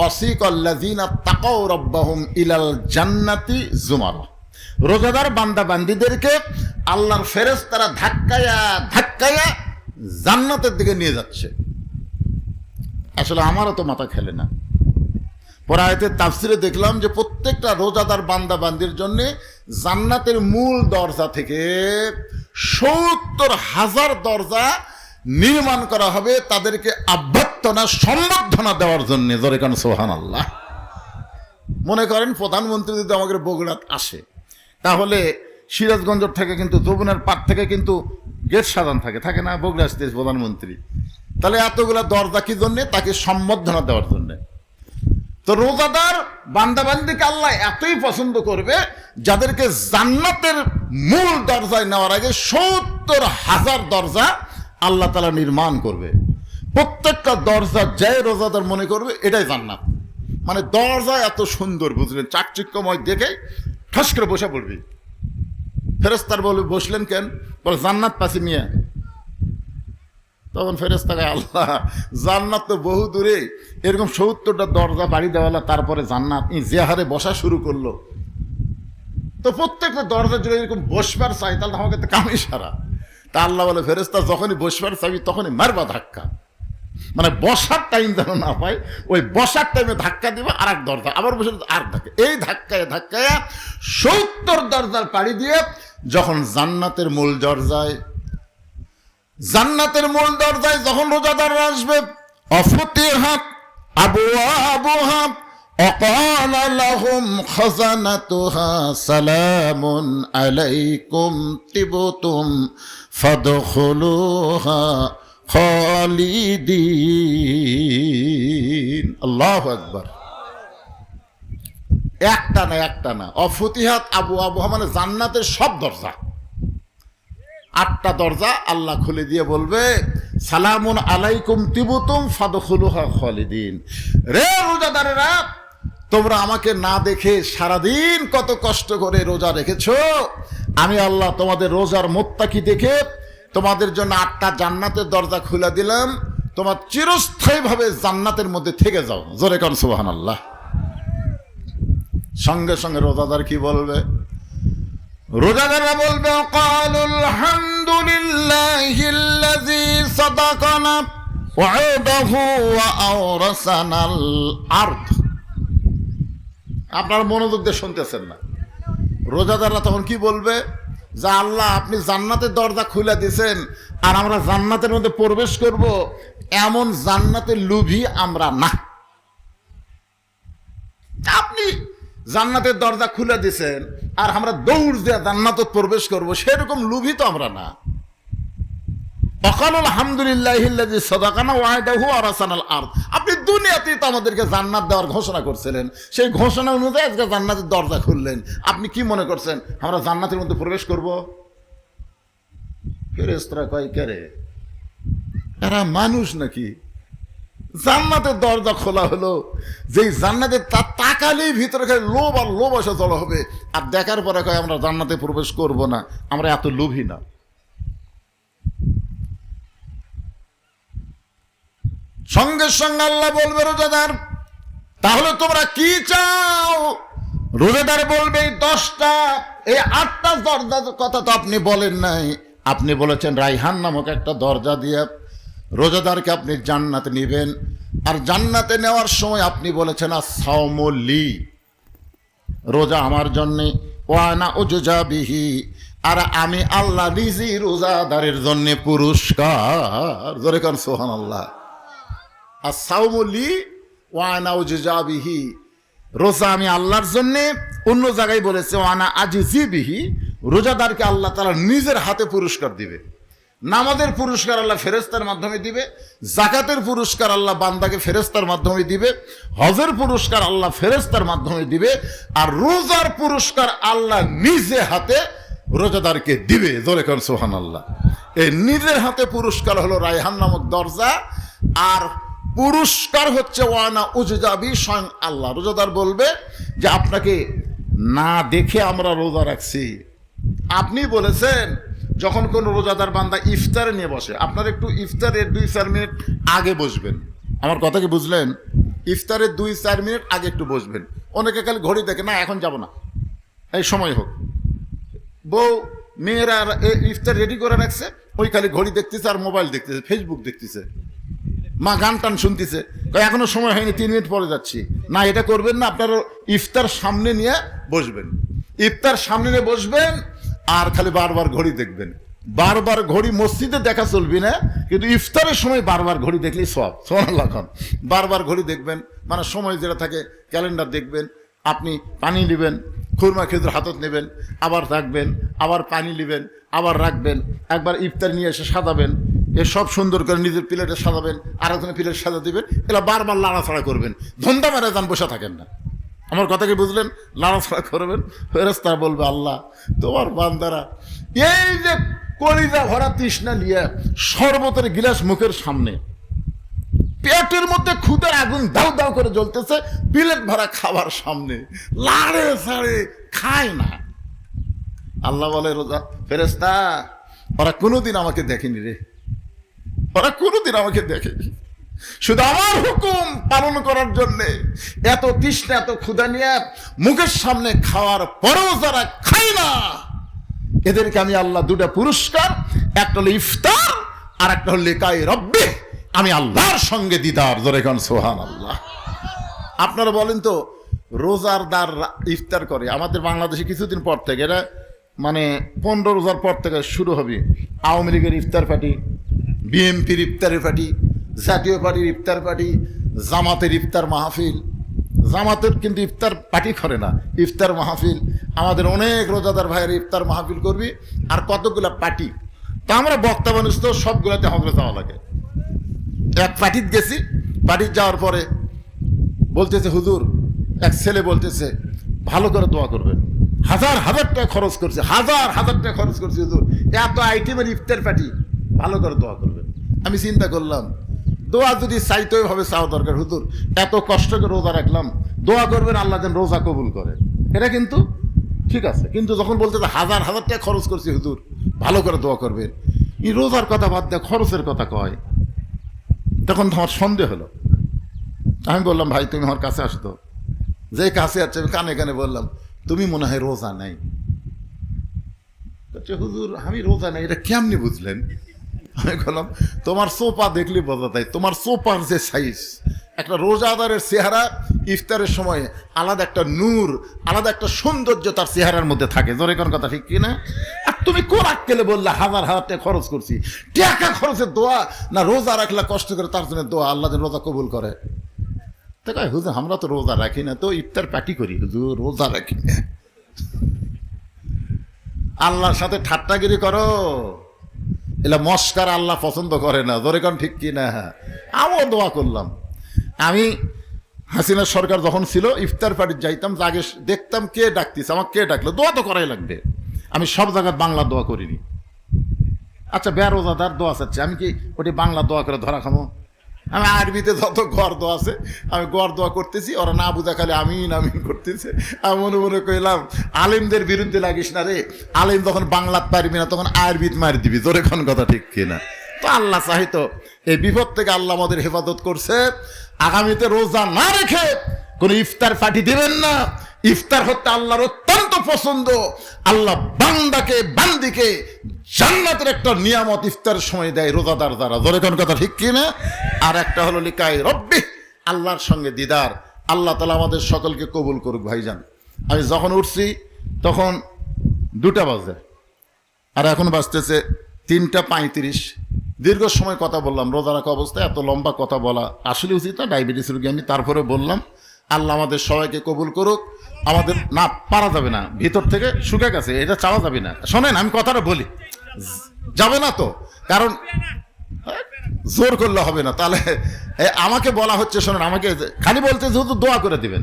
ওয়াসিকাল্লাযীনা তাকাউ রাব্বাহুম ইলাল জান্নাতি জুমারা। রোজাদার বান্দা বান্দিদেরকে আল্লাহর ফেরেশতারা ধাক্কায়া ধাক্কায়া জান্নাতের দিকে নিয়ে যাচ্ছে। আসলে আমারও তো মাথা খেলে না। পরে তাফসিরে দেখলাম যে প্রত্যেকটা রোজাদার বান্দা বান্দির জন্য জান্নাতের মূল দরজা থেকে সত্তর হাজার দরজা নির্মাণ করা হবে তাদেরকে আভ্যর্থনা, সম্বর্ধনা দেওয়ার জন্য। জরেকান সোহান আল্লাহ মনে করেন, প্রধানমন্ত্রী যদি আমাদের বগুড়াত আসে, তাহলে সিরাজগঞ্জ থেকে কিন্তু, যমুনার পাট থেকে কিন্তু গেট সাজান থাকে। থাকে না? বগুড়া আসতে প্রধানমন্ত্রী। তাহলে এতগুলা দরজা কি জন্যে? তাকে সম্বর্ধনা দেওয়ার জন্যে। তো রোজাদার বান্দাবান্দিকে আল্লাহ এতই পছন্দ করবে, যাদেরকে জান্নাতের মূল দরজায় নেওয়ার আগে সত্তর হাজার দরজা আল্লাহ তালা নির্মাণ করবে। প্রত্যেকটা দরজা যে রোজাদার মনে করবে, এটাই জান্নাত। মানে দরজা এত সুন্দর, বুঝলেন? চাকচিক্যময় দেখে ঠাস করে বসে পড়বি। ফেরেস্তার বলবে, বসলেন কেন? বলে, জান্নাত পাশি মিয়া। তখন ফেরেস্তাকে আল্লাহ, জান্নাত তো বহু দূরে। এরকম সত্তরটা দরজা বাড়ি দেওয়ালা তারপরে জান্নাত। ই যে হারে বসা শুরু করল। তো প্রত্যেকটা দরজা জুড়ে এরকম বসবার চাই, তাহলে আমাকে তো কামই সারা। তা আল্লাহ বলে ফেরেস্তা যখনই বসবার চাবি তখনই মারবা ধাক্কা। মানে বসার টাইম যেন না পায় ওই বসার টাইমে ধাক্কা দিবে আর এক দরজা আবার বসে আর ধাক্কা। এই ধাক্কায় ধাক্কায় সত্তর দরজার পাড়ি দিয়ে যখন জান্নাতের মূল দরজায়, জান্নাতের মূল দরজায় যখন রোজাদার আসবে অফতিহাত আবু আবুহাব অকাল لهم خزنتها سلام عليكم طبتم فادخلوها খালিদিন আল্লাহু আকবার একটা না একটা না অফতিহাত আবু আবুহা মানে জান্নাতের সব দরজা আটটা দরজা আল্লাহ খুলে দিয়ে বলবে সালামুন আলাইকুম তিবুতুম ফাদখুলুহা খালিদিন রে রোজাদারেরা তোমরা আমাকে না দেখে সারাদিন কত কষ্ট করে রোজা রেখেছ? আমি আল্লাহ তোমাদের রোজার মোত্তাকি দেখে তোমাদের জন্য আটটা জান্নাতের দরজা খুলে দিলাম। তোমার চিরস্থায়ীভাবে জান্নাতের মধ্যে থেকে যাও। জোরে কন সুবাহান আল্লাহ সঙ্গে সঙ্গে রোজাদার কি বলবে? রোজাদাররা বলবে, কালুল আপনারা মনোযোগ দিয়ে শুনতেছেন না। রোজাদাররা তখন কি বলবে? যে আল্লাহ, আপনি জান্নাতের দরজা খুলে দিয়েছেন আর আমরা জান্নাতের মধ্যে প্রবেশ করব। এমন জান্নাতের লুভি আমরা না। আপনি জান্নাতের দরজা খুলে দিছেন আর আমরা দৌড় দিয়ে জান্নাতত প্রবেশ করব, সেরকম লুভি তো আমরা না। অকাল আলহামদুলিল্লাহ সদাকানা ওয়াহিদাহু আর দুনিয়াতেই তো আমাদেরকে জান্নাত দেওয়ার ঘোষণা করছিলেন। সেই ঘোষণা অনুযায়ী আজকে জান্নাতের দরজা খুললেন। আপনি কি মনে করছেন, আমরা জান্নাতের মধ্যে প্রবেশ করব? ফেরেস্তরা কয় কেরে এরা মানুষ নাকি? জান্নাতের দরজা খোলা হলো। যেই জান্নাতের তা তাকালেই ভিতরে খালি লোভ আর লোভ আসা জড়ো হবে। আর দেখার পরে কয়, আমরা জান্নাতে প্রবেশ করব না। আমরা এত লোভী না। সঙ্গে সঙ্গে আল্লাহ বলবে, রোজাদার, তাহলে তোমরা কি চাও? রোজাদার বলবে, এই দশটা, এই আটটা দরজার কথা তো আপনি বলেন নাই। আপনি বলেছেন, রাইহান নামক একটা দরজা দিয়ে রোজাদারকে আপনি জান্নাতে নেবেন। আর জান্নাতে নেওয়ার সময় আপনি বলেছেন আর সাওমলি রোজা আমার জন্যে ওয়ানা ওজা বিহি, আর আমি আল্লাহ নিজে রোজাদারের জন্যে পুরস্কার। জোরে কান সোহান আল্লাহ আর সাউমলি ওয়ানা ওজা বিহি রোজা আমি আল্লাহর জন্যে অন্য জায়গায় বলেছে ওয়ানা আজিজি বিহি রোজাদারকে আল্লাহ তালা নিজের হাতে পুরস্কার দিবে। নামাজের পুরস্কার আল্লাহ ফেরেস্তার মাধ্যমে দিবে। জাকাতের পুরস্কার আল্লাহ বান্দাকে ফেরেস্তার মাধ্যমে দিবে। হজের পুরস্কার আল্লাহ ফেরেস্তার মাধ্যমে দিবে। আর রোজার পুরস্কার আল্লাহ নিজে হাতে রোজাদারকে দিবে। জোরে সোহান আল্লাহ এই নিজের হাতে পুরস্কার হলো রায়হান নামক দরজা। আর পুরস্কার হচ্ছে ওয়ানা উজজাবি স্বয়ং আল্লাহ। রোজাদার বলবে যে আপনাকে না দেখে আমরা রোজা রাখছি। আপনি বলেছেন, যখন কোন রোজাদার বান্দা ইফতারে নিয়ে বসে, আপনার একটু ইফতারের দুই চার মিনিট আগে বসবেন। আমার কথা কি বুঝলেন? ইফতারের দুই চার মিনিট আগে একটু বসবেন। অনেকে খালি ঘড়ি দেখে, না, এখন যাব না। এই সময় হোক। বউ, মেয়েরা ইফতার রেডি করে রাখছে, ওই খালি ঘড়ি দেখতেছে আর মোবাইল দেখতেছে ফেসবুক দেখতেছে। মা গান টান শুনতেছে। এখনও সময় হয়নি, তিন মিনিট পরে যাচ্ছি। না, এটা করবেন না, আপনারা ইফতার সামনে নিয়ে বসবেন। ইফতার সামনে নিয়ে বসবেন, আর খালি বারবার ঘড়ি দেখবেন। বারবার ঘড়ি মসজিদে দেখা চলবি না, কিন্তু ইফতারের সময় বারবার ঘড়ি দেখলেই সব সোনাল্লাহ বারবার ঘড়ি দেখবেন মানে সময় যেটা থাকে, ক্যালেন্ডার দেখবেন, আপনি পানি নেবেন, খুরমা খেজুর হাতত নেবেন, আবার রাখবেন, আবার পানি নেবেন, আবার রাখবেন, একবার ইফতার নিয়ে এসে সাজাবেন সব সুন্দর করে নিজের প্লেটে সাজাবেন আর একজনের প্লেট সাজা দিবেন এগুলো বারবার লাড়াছাড়া করবেন। ধন্দা মেরে যান, বসে থাকেন না। আমার কথা কি বুঝলেন? লাড়াছাড়া করবেন? ফেরেস্তা বলবে, আল্লাহ, তোমার বান্দারা, এই যে কলিজা ভরা তৃষ্ণা নিয়ে শরবতের গিলাস মুখের সামনে, পেটের মধ্যে খুদের আগুন দাউ দাউ করে জ্বলতেছে, প্লেট ভরা খাবার সামনে, লাড়ে সাড়ে খায় না। আল্লাহ বলে, রোজা ফেরেস্তা ওরা কোনোদিন আমাকে দেখেনি রে। ওরা কোনোদিন আমাকে দেখেনি। শুধু আমার হুকুম পালন করার জন্যে এত তৃষ্ণা, এত ক্ষুদা নিয়ে মুখের সামনে খাওয়ার পরেও যারা খায় না, এদেরকে আমি আল্লাহ দুটা পুরস্কার, একটা হলো ইফতার আর একটা হলো লেকাই রব্বে। আমি আল্লাহর সঙ্গে দিদার, জোরে খান সোহান আল্লাহ আপনারা বলেন তো রোজার দ্বার ইফতার করে। আমাদের বাংলাদেশে কিছুদিন পর থেকে, এটা মানে পনেরো রোজার পর থেকে শুরু হবে। আওয়ামী লীগের ইফতার পার্টি বিএনপির ইফতারের পার্টি, জাতীয় পার্টির ইফতার পার্টি, জামাতের ইফতার মাহফিল। জামাতের কিন্তু ইফতার পার্টি করে না, ইফতার মাহফিল। আমাদের অনেক রোজাদার ভাইয়ের ইফতার মাহফিল করবি, আর কতগুলা পার্টি। তা আমরা বক্তা মানুষ তো সবগুলোতে হজরে যাওয়া লাগে। এক পার্টিত গেছি পার্টির যাওয়ার পরে বলতেছে, হুজুর, এক ছেলে বলতেছে, ভালো করে দোয়া করবেন। হাজার হাজার টাকা খরচ করছে, হাজার হাজার টাকা খরচ করছে, হুজুর। এত আইটেমের ইফতার পার্টি, ভালো করে দোয়া করবেন। আমি চিন্তা করলাম, দোয়া যদি চাইতে হবে চাওয়া দরকার। হুজুর, এত কষ্ট করে রোজা রাখলাম, দোয়া করবেন আল্লাহ যেন রোজা কবুল করে। এটা কিন্তু ঠিক আছে, কিন্তু যখন বলতে হাজার হাজার টাকা খরচ করছি, হুজুর, ভালো করে দোয়া করবেন এই রোজার কথা বাদ দেয় খরচের কথা কয়। তখন তো আমার সন্দেহ হলো। আমি বললাম, ভাই, তুমি আমার কাছে আসতো যে কাছে আছে আমি কানে কানে বললাম, তুমি মনে হয় রোজা নাই? হুজুর, আমি রোজা নাই। এটা কেমনি বুঝলেন? আমি বললাম, তোমার সোপা দেখলে বোঝা যায় তোমার সোপার যে সাইজ একটা রোজাদারের চেহারা ইফতারের সময় আলাদা একটা নূর, আলাদা একটা সৌন্দর্য তার চেহারার মধ্যে থাকে। জোরে কোন কথা ঠিক কিনা? আর তুমি কোন আক্কেলে বললে, হাজার হাজার টাকা খরচ করছি। টাকা খরচের দোয়া না রোজা রাখলে কষ্ট করে তার জন্য দোয়া, আল্লাহ রোজা কবুল করে। তো কয়, হুজুর, আমরা তো রোজা রাখি না, তো ইফতার পার্টি করি। হুজুর, রোজা রাখি না। আল্লাহর সাথে ঠাট্টাগিরি করো। এলা মস্কার আল্লাহ পছন্দ করে না। জোরে কান ঠিক কি না আমিও দোয়া করলাম। আমি হাসিনা সরকার যখন ছিল, ইফতার পার্টির যাইতাম আগে দেখতাম কে ডাকতিছে, আমাকে কে ডাকলো? দোয়া তো করাই লাগবে। আমি সব জায়গায় বাংলা দোয়া করিনি। আচ্ছা বেরোজাদার দোয়া চাচ্ছে। আমি কি ওটি বাংলা দোয়া করে ধরা খামো? আমি আরবিতে যত ঘর দোয়া আছে, আমি গড় দোয়া করতেছি, ওরা না বুঝা খালি আমিন আমিন করতেছে। আমি মনে মনে কইলাম, আলিমদের বিরুদ্ধে লাগিস না রে। আলিম যখন বাংলাত পারবি না, তখন আরবিত মারি দিবি। তোর এখন কথা ঠিক কিনা? তো আল্লাহ চাহিত, এই বিপদ থেকে আল্লাহ আমাদের হেফাজত করছে। আগামীতে রোজা না রেখে কোনো ইফতার পার্টি দিবেন না। ইফতার হতে আল্লাহর অত্যন্ত পছন্দ। আল্লাহ বান্দাকে, বান্দিকে জান্নাতের একটা নিয়ামত ইফতারের সময় দেয় রোজাদার দ্বারা। ধরে কোন কথা ঠিক কিনা আর একটা হলো লিকায় রব্বি, আল্লাহর সঙ্গে দিদার। আল্লাহ তালা আমাদের সকলকে কবুল করুক ভাইজান। আমি যখন উঠছি, তখন দুটা বাজে। আর এখন বাজতেছে তিনটা পঁয়ত্রিশ। দীর্ঘ সময় কথা বললাম রোজা রাখা অবস্থায় এত লম্বা কথা বলা। আসলে উচিত না ডায়াবেটিস রোগী আমি, তারপরে বললাম, আল্লাহ আমাদের সবাইকে কবুল করুক। আমাদের না পারা যাবে না, ভিতর থেকে শুকে গেছে, এটা চাওয়া যাবে না। শোনেন, আমি কথাটা বলি। যাবে না তো, কারণ জোর করলে হবে না। তাহলে আমাকে বলা হচ্ছে, শোনেন, আমাকে খালি বলতে যেহেতু দোয়া করে দিবেন।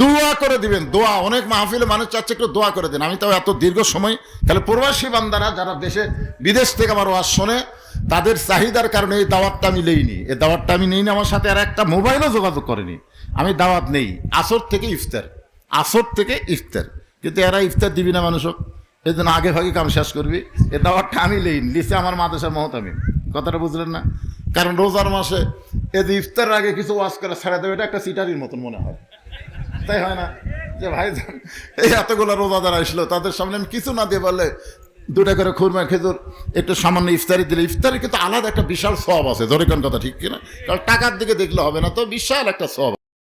দোয়া করে দিবেন, দোয়া। অনেক মাহফিলে মানুষ চাচ্ছে একটু দোয়া করে দেন। আমি তো এত দীর্ঘ সময়, তাহলে প্রবাসী বান্দারা যারা দেশে, বিদেশ থেকে আমার ওয়াজ শোনে, তাদের চাহিদার কারণে এই দাওয়াতটা আমি নেইনি। এই দাওয়াতটা আমি নেইনি, আমার সাথে আর একটা মোবাইলও যোগাযোগ করেনি। আমি দাওয়াত নেই, আসর থেকে ইফতার। আসর থেকে ইফতার। কিন্তু এরা ইফতার দিবি না মানুষক জন্য আগে ভাগে কাম শেষ করবি। এ দাওয়াতটা আমি লেইনি। লিসে আমার মাদেশের মহত আমি কথাটা বুঝলেন না? কারণ রোজার মাসে যে ইফতারের আগে কিছু ওয়াজ করে ছেড়ে দেবে, এটা একটা সিটারির মতন মনে হয়। তাই হয় না? যে ভাই এই এতগুলো রোজাদার আসলো, তাদের সামনে আমি কিছু না দিয়ে বললে দুটা করে খুরমা, খেজুর, একটু সামান্য ইফতারি দিলে। ইফতারি কিন্তু আলাদা একটা বিশাল সব আছে। ধরে কোন কথা ঠিক কিনা? কারণ টাকার দিকে দেখলে হবে না, তো বিশাল একটা সব